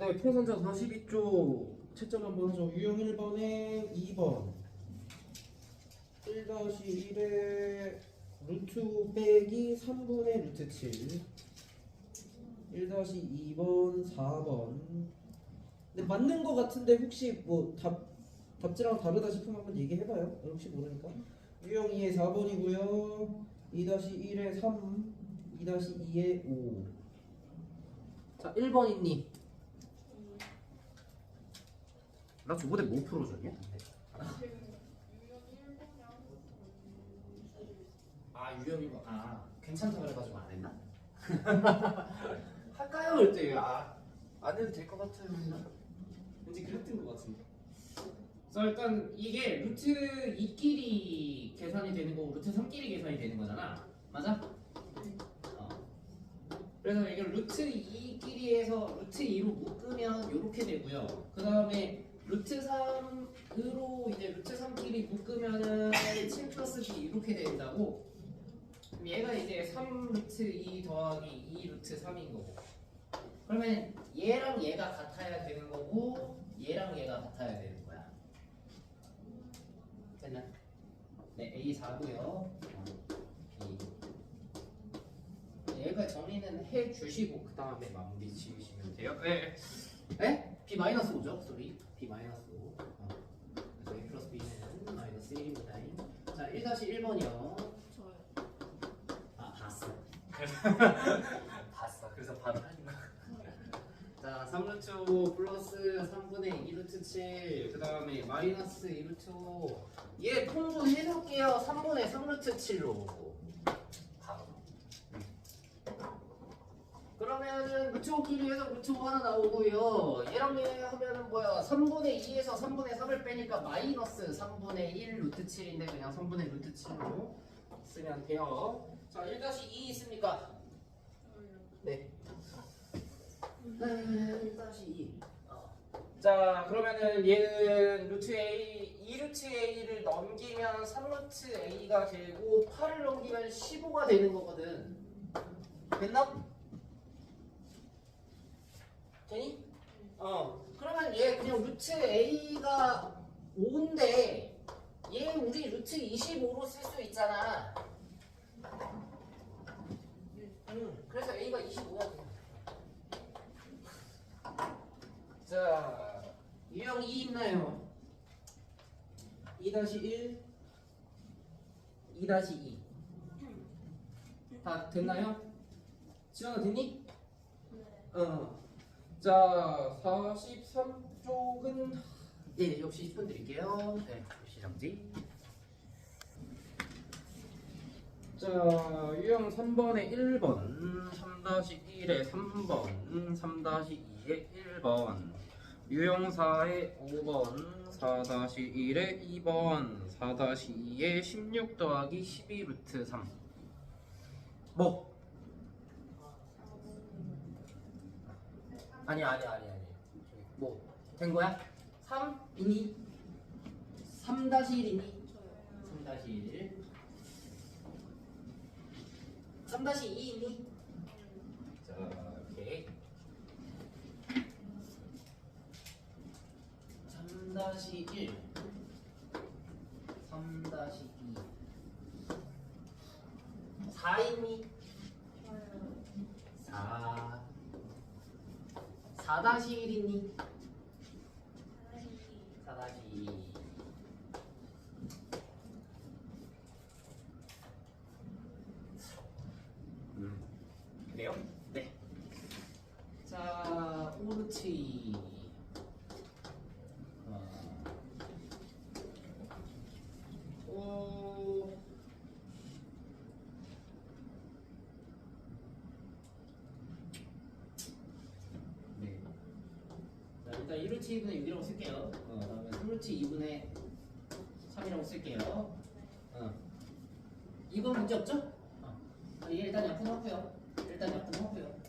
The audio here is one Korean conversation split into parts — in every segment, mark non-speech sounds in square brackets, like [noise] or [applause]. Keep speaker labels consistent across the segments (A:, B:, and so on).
A: 네, 풍선자 42쪽 채점 한번 하죠. 유형 1번에 2번. 1-1에 루트 5 빼기 3분의 루트 7 1-2번 4번. 근데 맞는 거 같은데 혹시 뭐 답, 답지랑 다르다 싶으면 한번 얘기해봐요. 혹시 모르니까. 유형 2에 4번이고요. 2-1에 3 2-2에 5 자, 1번 있니? 나 저번에 뭐 풀어줬냐? 아 유형이 아 괜찮다 그래가지고 안 했나? [laughs] 할까요 그랬더니 아안 해도 될 것 같아요 왠지 그랬던 것 같은데 자 일단 이게 루트 2끼리 계산이 되는 거고 루트 3끼리 계산이 되는 거잖아 맞아? 어. 그래서 이걸 루트 2끼리에서 루트 2로 묶으면 이렇게 되고요 그 다음에 루트 3으로 이제 루트 3끼리 묶으면은 7 플러스 B 이렇게 된다고 그럼 얘가 이제 3 루트 2 더하기 2 루트 3인 거고 그러면 얘랑 얘가 같아야 되는 거고 얘랑 얘가 같아야 되는 거야 됐나? 네 A 4고요 B 얘가 정리는 해 주시고 그 다음에 마무리 지으시면 돼요 네. 네? B 마이너스 5죠? 소리 B 마이너스 5 어. 그래서 A 플러스 B는 마이너스 1입니다 자 1-1번이요
B: 저요.
A: 아 봤어. [laughs] 봤어. 그래서 바로. 자, 3루트 5 플러스 3분의 2루트 7. 그 다음에 마이너스 2루트 5. 얘 통분해놓을게요. 3분의 3루트 7로. 바로. 그러면은 5끼리 해서 5 하나 나오고요. 얘 하면은 뭐야? 3분의 2에서 3분의 3을 빼니까 마이너스 3분의 1 루트 7인데 그냥 3분의 루트 7로 쓰면 돼요. 자, 1-2 있습니까? 네. 1-2. 어. 자, 그러면은 얘는 루트 A, 2루트 A를 넘기면 3루트 A가 되고 8을 넘기면 15가 되는 거거든. 됐나? 되니? 어. 그러면 얘 그냥 루트 A가 5인데 얘 우리 루트 25로 쓸 수 있잖아. 음, 그래서 A가 25가 돼. 자, 유형 2 있나요? 2-1, 2-2. 다 됐나요? 지원아 됐니? 어. 자, 43쪽은 네, 역시 10분 드릴게요. 네, 시정지. 자, 유형 3번에 1번, 3-1에 3번, 3-2에 1번, 유형 4에 5번, 4-1에 2번, 4-2에 16 더하기 12 루트 3. 뭐? 아니 아니 아니 아니. 뭐? 된 거야? 3 이니? 3-1이니? 3-1. 3-2이니? 자, 오케이. 3-1 3-2 4이니? 4 4-1이니? 4-2 음. 그래요? 네. 자, 오르치. 어. 오. 네. 자, 일단 1루치 2분의 6이라고 쓸게요. 어, 그다음에 3루치 2분의 3이라고 쓸게요. 어. 이건 문제 없죠? 어. 아, 이게 일단 약분하고요. 일단 약분하고요.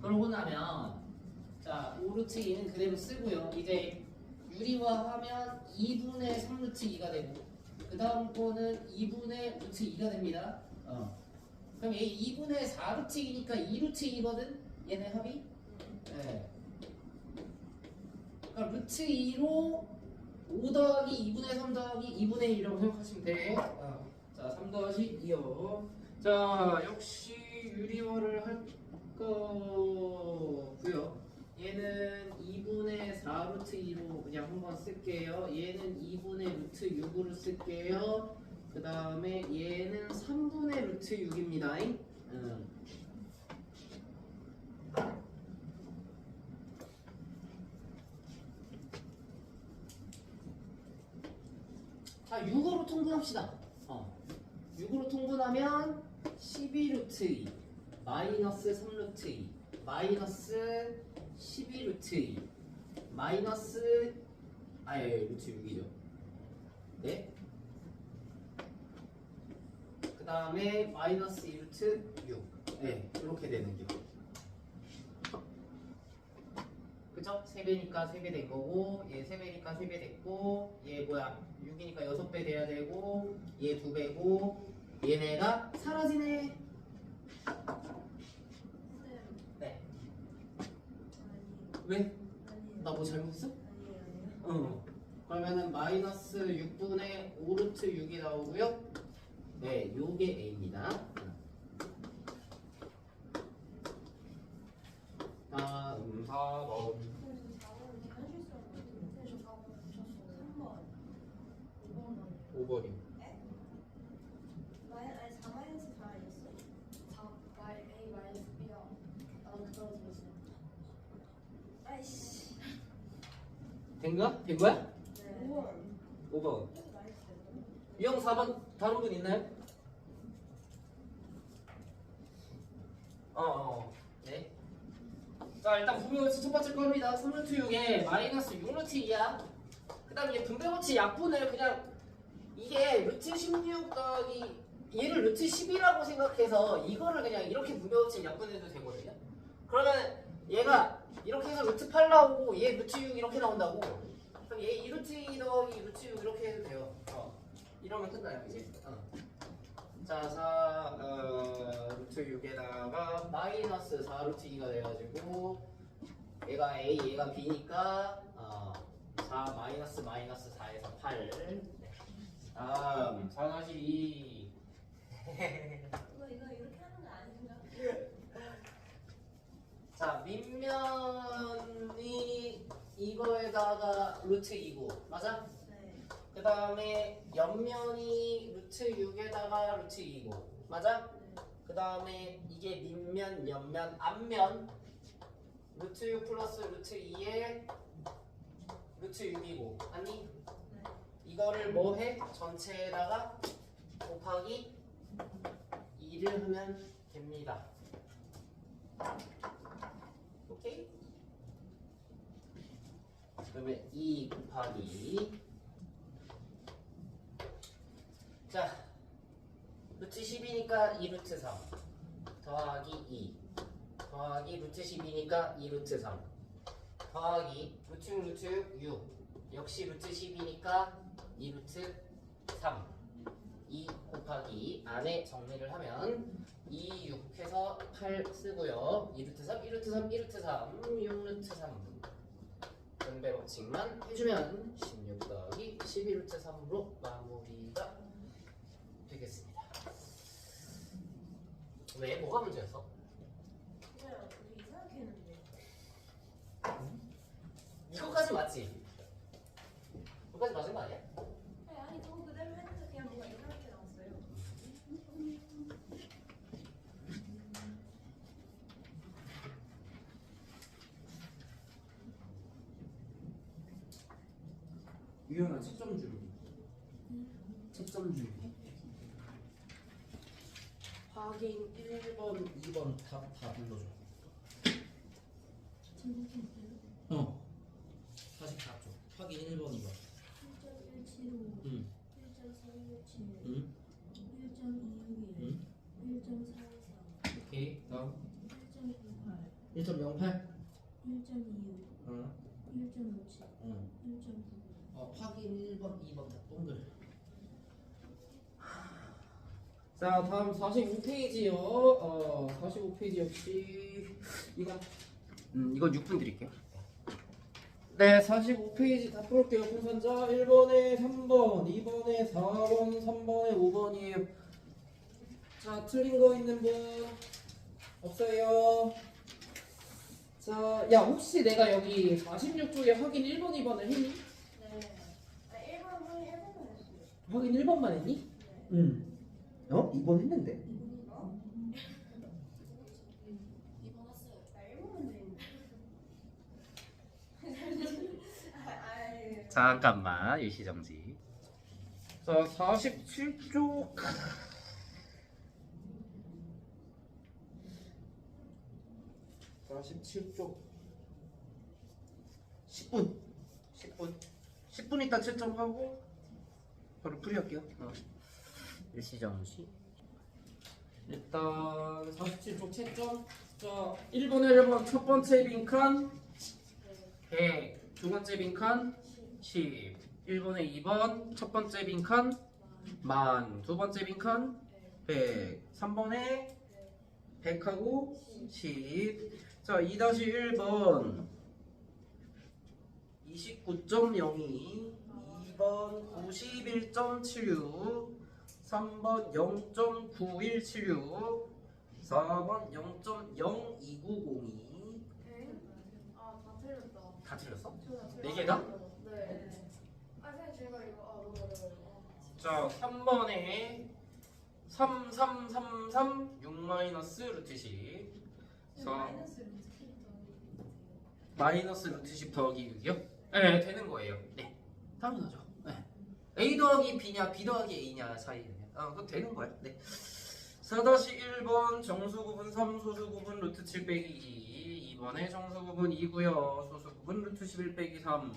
A: 그러고 나면 자 5루트 2는 그대로 쓰고요. 이제 유리화하면 2분의 3루트 2가 되고 그 다음 거는 2분의 루트 2가 됩니다. 어. 그럼 얘 2분의 4루트 2니까 2루트 2거든? 얘네 합이? 예. 그러니까 루트 2로 5 더하기 2분의 3 더하기 2분의 1이라고 생각하시면 돼요. 어. 자, 3 더하기 2요. 자, 역시 유리화를 할 거고요. 얘는 2분의 4 루트 2로 그냥 한번 쓸게요. 얘는 2분의 루트 6으로 쓸게요. 그 다음에 얘는 3분의 루트 6입니다. 음. 자, 6으로 통분합시다. 어. 6으로 통분하면 12루트 2 마이너스 3루트 2 마이너스 12루트 2 마이너스 아예 예, 루트 6이죠. 네. 그 다음에 마이너스 2루트 6. 네, 이렇게 되는 게. 그죠? 3배니까 3배 된 거고 얘 3배니까 3배 됐고 얘 뭐야 6이니까 6배 돼야 되고 얘 2배고 얘네가 사라지네
B: 쌤,
A: 네 왜? 나 뭐 잘못했어? 응 그러면은 마이너스 6분의 5루트 6이 나오고요 네 요게 A입니다 다음 4번
B: 쌤, 저 4번 이렇게 하실 수 없는 것 같은데. 저 4번 붙였어요. 3번. 5번 아니에요.
A: 5번이요
B: 마이, 아니, 4 마이너스 4 아니었어? 4 마이, A 마이너스 B야. 나도 그거 들었어. 아이씨.
A: 된가? 된 거야?
B: 네.
A: 5번
B: 그래도 마이너스 됐네.
A: 유형 4번 다른 분 있나요? 어, 어, 네. 분배법칙 첫 번째 겁니다. 3루트 6에 마이너스 6루트 2야. 그 다음에 분배법칙 약분을 그냥 이게 루트 16 더하기 얘를 루트 10이라고 생각해서 이거를 그냥 이렇게 분배법칙 약분해도 되거든요. 그러면 얘가 이렇게 해서 루트 8 나오고 얘 루트 6 이렇게 나온다고. 그럼 얘 2루트 2 더하기 루트 6 이렇게 해도 돼요. 어. 이러면 끝나요 이제. 어. 자, 4 어, 루트 6에다가 마이너스 4 루트 2가 돼가지고 얘가 A, 얘가 B니까 어, 4 마이너스 마이너스 4에서 8. 네. 다음 4 다시 2.
B: 이거, 이거 이렇게 하는 거 아닌가?
A: 자, 밑면이 이거에다가 루트 2고 맞아?
B: 네.
A: 그 다음에 옆면이 루트 6에다가 루트 2고 맞아?
B: 네.
A: 그 다음에 이게 밑면, 옆면, 앞면 루트 6 플러스 루트 2에 루트 6이고 아니
B: 네.
A: 이거를 뭐 해? 전체에다가 곱하기 2를 하면 됩니다 오케이? 그러면 2 곱하기 자 루트 10이니까 2루트 3 더하기 2 더하기 루트 10이니까 2 루트 3 더하기 루트 6 루트 6 6 역시 루트 10이니까 2 루트 3 2 곱하기 안에 정리를 하면 2, 6 해서 8 쓰고요. 2 루트 3, 1 루트 3, 1 루트 3, 6 루트 3 분배 법칙만 해주면 16 더하기 12루트 3으로 마무리가 되겠습니다. 왜? 뭐가 문제였어?
B: 그냥 되게 이상하게 했는데.
A: 이거까지 맞지? 이거까지 맞은 거 아니야?
B: 아니, 아니 그거 그대로 했는데 그냥 뭔가 이상하게 나왔어요.
A: 유연한 채점 줄기 채점 줄기 확인 1번, 2번 답 다 불러줘 어 44쪽 확인 1번, 2번
B: 1.175,
A: 응
B: 1.367,
A: 응?
B: 1.261,
A: 응?
B: 1.44,
A: 오케이 다음
B: 1.98,
A: 1.08
B: 1.26,
A: 어,
B: 1.57,
A: 응.
B: 1.99.
A: 어, 확인 1번, 2번 다 동글 자 다음 45페이지요 어, 45페이지 역시 이거 음, 이건 6분 드릴게요. 네, 45페이지 다 풀을게요. 풍선자 1번에 3번, 2번에 4번, 3번에 5번이에요. 자, 틀린 거 있는 분 없어요. 자, 야 혹시 내가 여기 46쪽에 확인 1번, 2번을 했니?
B: 네. 아, 1번 분이 1번만 했어요.
A: 확인 1번만 했니?
B: 네.
A: 응. 어? 2번 했는데.
B: 어? 2번 했어요. 나 1번만 드리는데.
A: 잠깐만 일시정지 자 47쪽 (47쪽) 10분. 10분. 10분 있다 채점하고 바로 풀이할게요. 어. 일시정지 일단 47쪽 채점. 자 1번에 1번 첫 번째 빈칸. 100, 두 번째 빈칸. 10, 1번에 2번 첫 번째 빈칸. 만, 두 번째 빈칸. 100, 3번에 100하고 10. 자, 2-1번 29.02, 2번 91.76, 3번 0.9176, 4번 0.02902.
B: 아, 다 틀렸다.
A: 다 틀렸어? 네 개다?
B: 네. 아, 선생님 제가 이거 아, 너무 어려워요.
A: 자, 3번에 3333 6 마이너스 루트 10
B: 네,
A: 자.
B: 마이너스 루트 키
A: 마이너스 루트 10 더하기 6이요? 네, 되는 거예요. 네, 당연하죠. 네. A 더하기 B냐, B 더하기 A냐 사이냐. 아, 그거 되는 거야. 네. 4-1번 정수 구분 3, 소수 구분 루트 7 빼기 2. 2번에 정수 구분 2고요. 소수 구분 루트 11 빼기 3.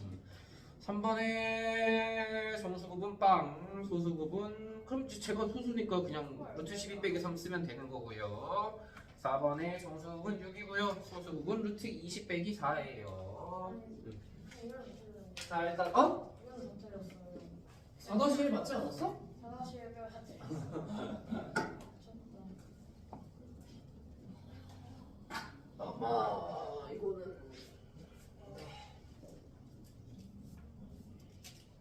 A: 3번에 정수 구분 빵, 소수 구분 그럼 제가 소수니까 그냥 루트 12 빼기 3 쓰면 되는 거고요. 4번에 정수 구분 6이고요. 소수 구분 루트 20 빼기 4예요.
B: 이거는 틀렸어요.
A: 자 일단 어? 4-1 맞지 않았어? 아마 이거는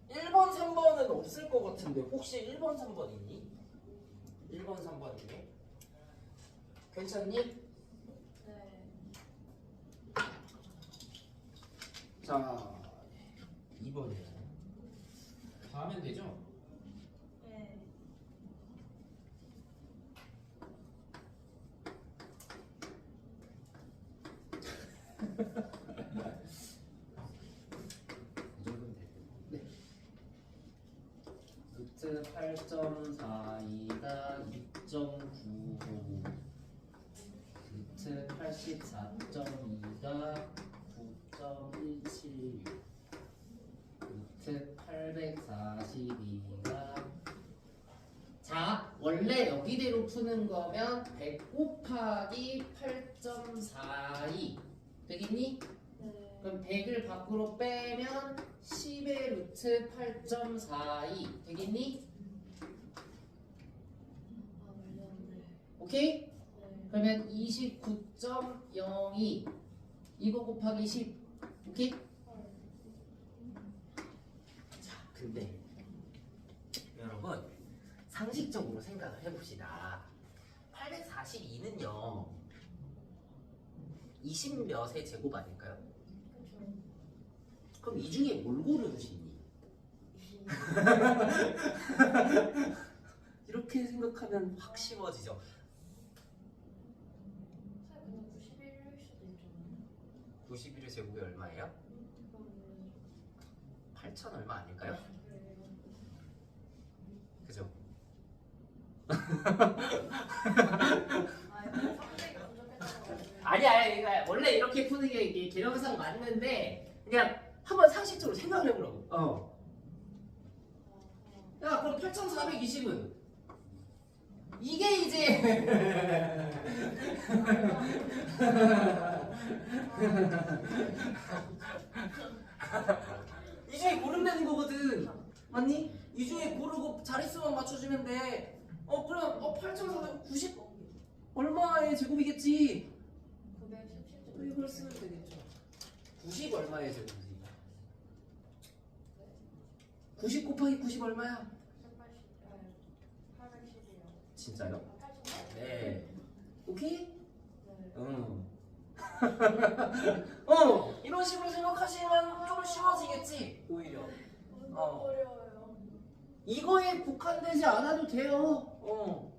A: 1번, 3번은 없을 것 같은데 혹시 1번, 3번 있니? 1번, 3번 중에 괜찮니?
B: 네.
A: 자 2번이요 다 하면 되죠?
B: 네.
A: 이 정도면 돼요. 네. 루트 8.42가 6.95 루트 84.2가 9.176 루트 842가 자 원래 여기대로 푸는 거면 100 곱하기 8.42 되겠니?
B: 네.
A: 그럼 100을 밖으로 빼면 10의 루트 8.42 되겠니?
B: 아.
A: 오케이?
B: 네.
A: 그러면 29.02 이거 곱하기 10 오케이?
B: 헐.
A: 자 근데 여러분 상식적으로 생각을 해봅시다 842는요 20몇의 제곱 아닐까요? 그럼 이 중에 뭘 고르시니? [laughs] 이렇게 생각하면 확 쉬워지죠
B: 사실 그냥 91일 수도 있잖아요.
A: 91의 제곱이 얼마예요?
B: 그러면
A: 8천 얼마 아닐까요?
B: 네.
A: 그죠?
B: 아.
A: 아니 아니 그러니까 원래 이렇게 푸는 게 이게 개념상 맞는데 그냥 한번 상식적으로 생각을 해보라고 어. 야 그럼 8420은 이게 이제 [laughs] 이 중에 고르면 되는 거거든 맞니? 이 중에 고르고 자릿수만 맞춰주면 돼어 그럼 어 8490 얼마의 제곱이겠지
B: 917점.
A: 이걸 쓰면 되겠죠 90 얼마의 제곱이야? 90 곱하기 90 얼마야?
B: 880이요.
A: 진짜요?
B: 8,000.
A: 네. 오케이?
B: 네.
A: 응. [laughs] 어, 이런 식으로 생각하시면 좀 쉬워지겠지, 오히려. 어.
B: 어려워요.
A: 이거에 국한되지 않아도 돼요. 어.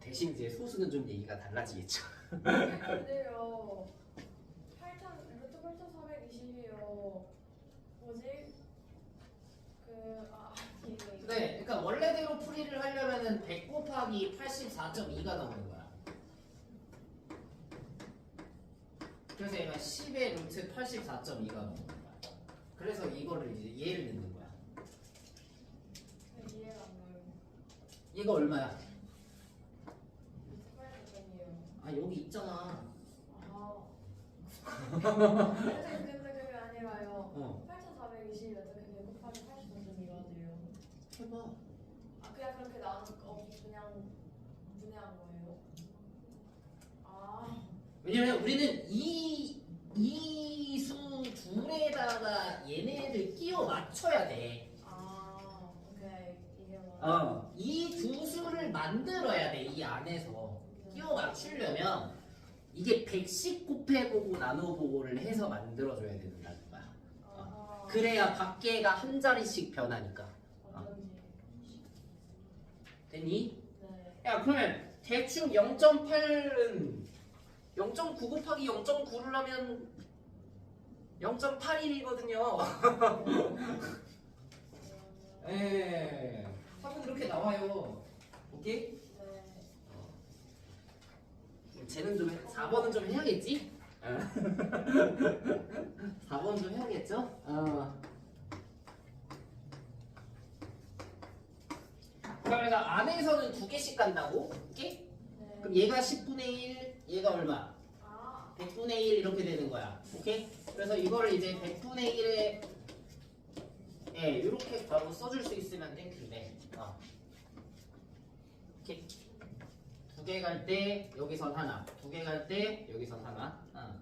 A: 대신 이제 소수는 좀 얘기가 달라지겠죠.
B: 근데요. 8,000 루트 8,420이요. 뭐지? 그 아, 이게
A: 네, 그러니까 원래대로 풀이를 하려면은 100 곱하기 84.2가 나오는 거야. 그래서 얘가 10의 루트 84.2가 나오는 거야. 그래서 이거를 이제 얘를 넣는 거야.
B: 이해가 안 가요.
A: 얘가 얼마야?
B: 루트 8,000이에요.
A: 아 여기 있잖아.
B: 아. [laughs] 근데 근데 그게 아니라요.
A: 어,
B: 8,420에서 그게 곱하기 84.2가 돼요.
A: 해봐.
B: 아 그냥 그렇게 나눈 거 그냥 분해한 거예요? 아
A: 왜냐면 우리는 이, 이 수 둘에다가 얘네를 끼워 맞춰야 돼.
B: 아, 오케이 이게 뭐
A: 어, 이 두 수를 만들어야 돼, 이 안에서. 끼워 맞추려면 이게 110 곱해보고 나눠보고를 해서 만들어줘야 된다는 거야.
B: 아
A: 그래야 밖에가 한 자리씩 변하니까.
B: 어쩐지
A: 됐니?
B: 네
A: 야, 그러면 대충 0.8은 0.9 곱하기 0.9를 하면 0.81이거든요. [laughs] 예. 답은 이렇게 나와요. 오케이?
B: 네.
A: 쟤는 좀 4번은 좀 해야겠지? [laughs] 4번 좀 해야겠죠? 어. 그래서 안에서는 두 개씩 간다고? 오케이?
B: 네.
A: 그럼 얘가 10분의 1, 얘가 얼마?
B: 아
A: 100분의 1 이렇게 되는 거야. 오케이? 그래서 이거를 이제 100분의 1에 예, 이렇게 바로 써줄 수 있으면 땡큐네. 어. 오케이. 두개 갈 때 여기선 하나, 두 개 갈 때 여기선 하나. 어.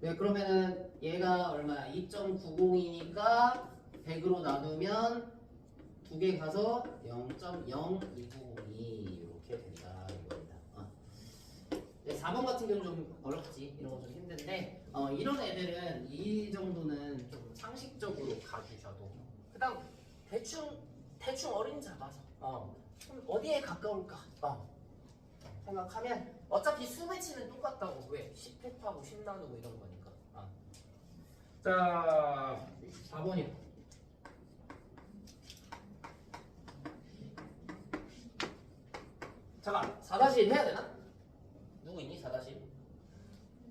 A: 네, 그러면은 얘가 얼마야? 2.90이니까 100으로 나누면 두 개 가서 0.0290이 이렇게 된다 이겁니다. 어. 네, 4번 같은 경우는 좀 어렵지. 이런 거 좀 힘든데 어, 이런 애들은 이 정도는 좀 상식적으로 가주셔도. 그다음 대충 대충 어린 잡아서 어, 좀 어디에 가까울까? 어, 생각하면 어차피 수배치는 똑같다고. 왜? 10팩하고 10 나누고 이런 거니까. 어. 자 4번이요 잠깐 4-1 해야 되나? 누구 있니 4-1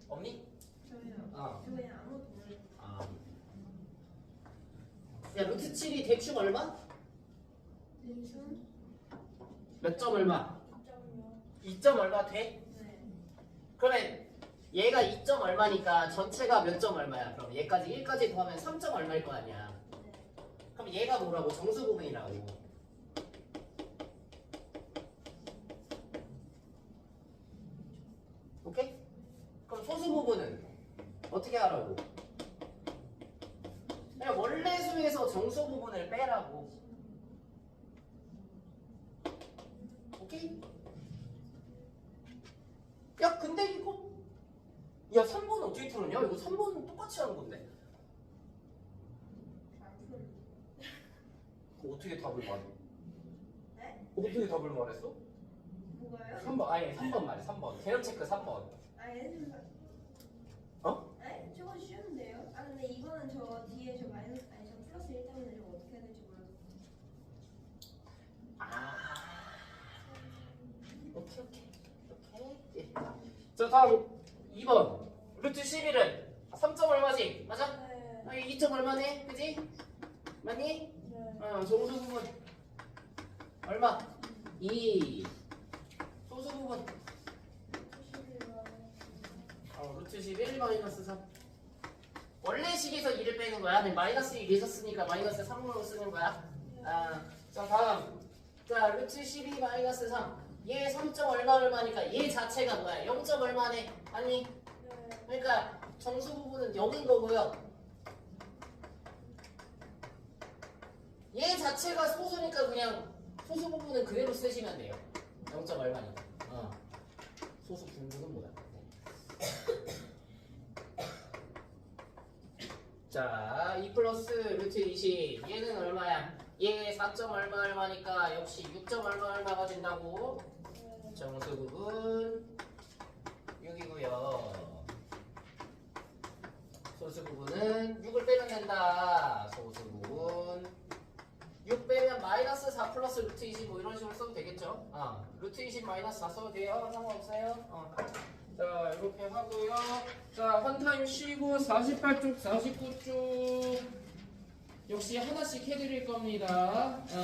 A: 없니?
B: 저요
A: 어.
B: 저 그냥 아무것도 모르겠어요
A: 아. 야 루트 7이 대충 얼마?
B: 대충
A: 몇 점 얼마?
B: 2점이요
A: 2점 얼마 돼?
B: 네
A: 그러면 얘가 2점 얼마니까 전체가 몇 점 얼마야? 그럼 얘까지 1까지 더하면 3점 얼마일 거 아니야?
B: 네.
A: 그럼 얘가 뭐라고? 정수 부분이라고. 오케이? 그럼 소수 부분은 어떻게 하라고? 그냥 원래 수에서 정수 부분을 빼라고. 오케이? 야, 근데 이거 야, 3번은 어떻게 풀었냐? 이거 3번은 똑같이 하는 건데. 어떻게 답을 말해?
B: 네?
A: 어떻게 답을 말했어?
B: 뭐가요?
A: 3번 아니 3번 말해 3번 개념 체크 3번
B: 아 얘는
A: 어?
B: 아 이거는 저 뒤에 저 마이너스 아니 저 플러스 1 때문에 저거 어떻게 해야 될지 몰라서
A: 아 오케이 오케이 오케이 예. 자 다음 2번 루트 11은 3점 얼마지? 맞아?
B: 네.
A: 아, 2점 얼마네? 그지? 맞니?
B: 네.
A: 어 정수 부분 얼마? 2 소수 부분
B: 11번.
A: 어, 루트 11 마이너스 3 원래 식에서 2를 빼는 거야? 근데 마이너스 1 있었으니까 마이너스 3으로 쓰는 거야? 아, 자 다음. 자 루트 12 마이너스 3 얘 3점 얼마 얼마니까 얘 자체가 뭐야? 0점 얼마네? 아니?
B: 네.
A: 그러니까 정수 부분은 0인 거고요. 얘 자체가 소수니까 그냥 소수 부분은 그대로 쓰시면 돼요. 0점 얼마니까. 어. 소수 분모는 뭐야 자, 2 플러스 루트 20 얘는 얼마야? 얘 4점 얼마 얼마니까 역시 6점 얼마 얼마가 된다고
B: 네.
A: 정수 부분 6이고요 소수 부분은 6을 빼면 된다 소수 부분 6 빼면 마이너스 4 플러스 루트 25 이런 식으로 써도 되겠죠? 어, 루트 20 마이너스 4 써도 돼요? 상관없어요? 어. 자 이렇게 하고요. 자 한타임 쉬고 48쪽 49쪽. 역시 하나씩 해드릴 겁니다. 어.